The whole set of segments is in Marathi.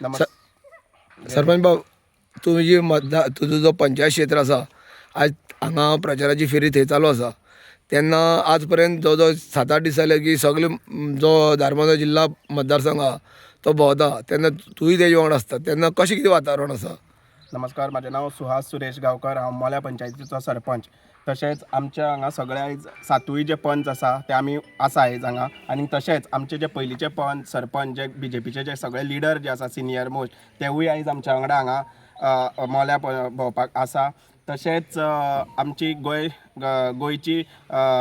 सरपंच भाऊ तुजी मतदार तुजो जो पंचायत क्षेत्र आसा आज हांगा प्रचाराची फेरी थंय चालू आसा तेन्ना आज पर्यंत जवळ जवळ सात आठ दीस जाले की सगळे जो धारबांदो जिल्हा मतदारसंघ आहा तो भोंवता तेन्ना तूंय तेजे वांगडा आसता तेन्ना कशें कितें वातावरण आसा नमस्कार म्हजें नांव सुहास सुरेश गांवकर हांव मोल्या पंचायतीचो सरपंच. तशेंच आमच्या हांगा सगळे आयज सातूय जे पंच आसा ते आमी आसा आयज हांगा आनी तशेंच आमचे जे पयलींचे पंच सरपंच जे बी जे पीचे जे सगळे लिडर जे आसा सिनियर मोस्ट तेवूय आयज आमच्या वांगडा हांगा मोल्या भोंवपाक आसा तशेंच आमची गोंय गोंयची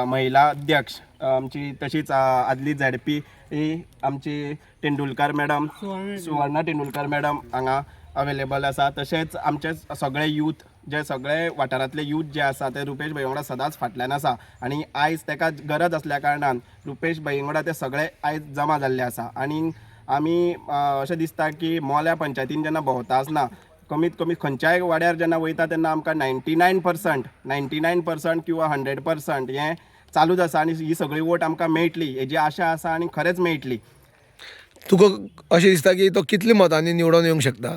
महिला अध्यक्ष आमची तशीच आदली झेडपी ही आमची तेंडुलकर मॅडम सुवर्णा तेंडुलकर मॅडम हांगा अवेलेबल आसा तशेंच आमचे सगळे यूथ जे सगळे वाठारांतले यूथ जे आसा ते रुपेश भाई वांगडा सदांच फाटल्यान आसा आनी आयज ताका गरज आसल्या कारणान रुपेश भाई वांगडा ते सगळे आयज जमा जाल्ले आसा आनी आमी अशें दिसता की मोल्या पंचायतीन जेन्ना भोंवता आसना कमीत कमी खंयच्याय वाड्यार जेन्ना वयता तेन्ना आमकां ninety nine percent ninety nine percent किंवा हंड्रेड पर्संट हें चालूच आसा आनी ही सगळी वोट आमकां मेळटली. हेजी आशा आसा आनी खरेंच मेळटली. तुका अशें दिसता की तो कितल्या मतांनी निवडून येवंक शकता?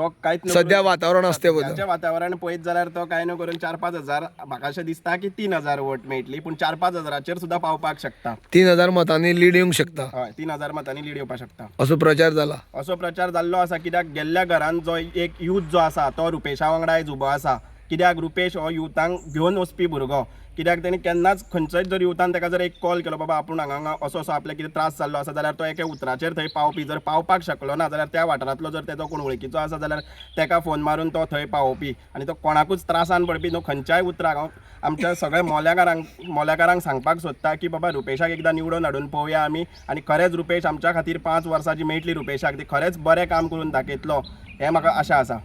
तो कांयच सध्या वातावरण आसा ते बद्दल सध्याचें वातावरण पळयत जाल्यार तो कांय न करून चार पांच हजार म्हाका अशें दिसता की तीन हजार वोट मेळटली पूण चार पांच हजाराचेर सुद्दां पावपाक शकता. तीन हजार मतांनी लीड येवंक शकता. हय तीन हजार मतांनी लीड येवपाक शकता. असो प्रचार जाला असो प्रचार जाल्लो आसा कित्याक गेल्ल्या घरान जो एक यूथ जो आसा तो रुपेशा वांगडा आयज उबो आसा कित्याक रुपेश हो युथांक घेवन वचपी भुरगो? कित्याक तेणी केन्नाच खंयचोय जर युथान ताका जर एक कॉल केलो बाबा आपूण हांगा हांगा असो असो आपल्याक कितें त्रास जाल्लो आसा जाल्यार तो एका उतराचेर थंय पावपी. जर पावपाक शकलो ना जाल्यार त्या वाठारांतलो जर तेजो कोण वळखीचो आसा जाल्यार ताका फोन मारून तो थंय पावोवपी आनी तो कोणाकूच त्रासान पडपी. न्हू खंयच्याय उतराक हांव आमच्या सगळ्या मोल्याकारांक मोल्याकारांक सांगपाक सोदता की बाबा रुपेशाक एकदां निवडून हाडून पळोवया आमी. आनी खरेंच रुपेश आमच्या खातीर पांच वर्सां जी मेळटली रुपेशाक. ती खरेंच बरें काम करून दाखयतलो. हें म्हाका आशा आसा.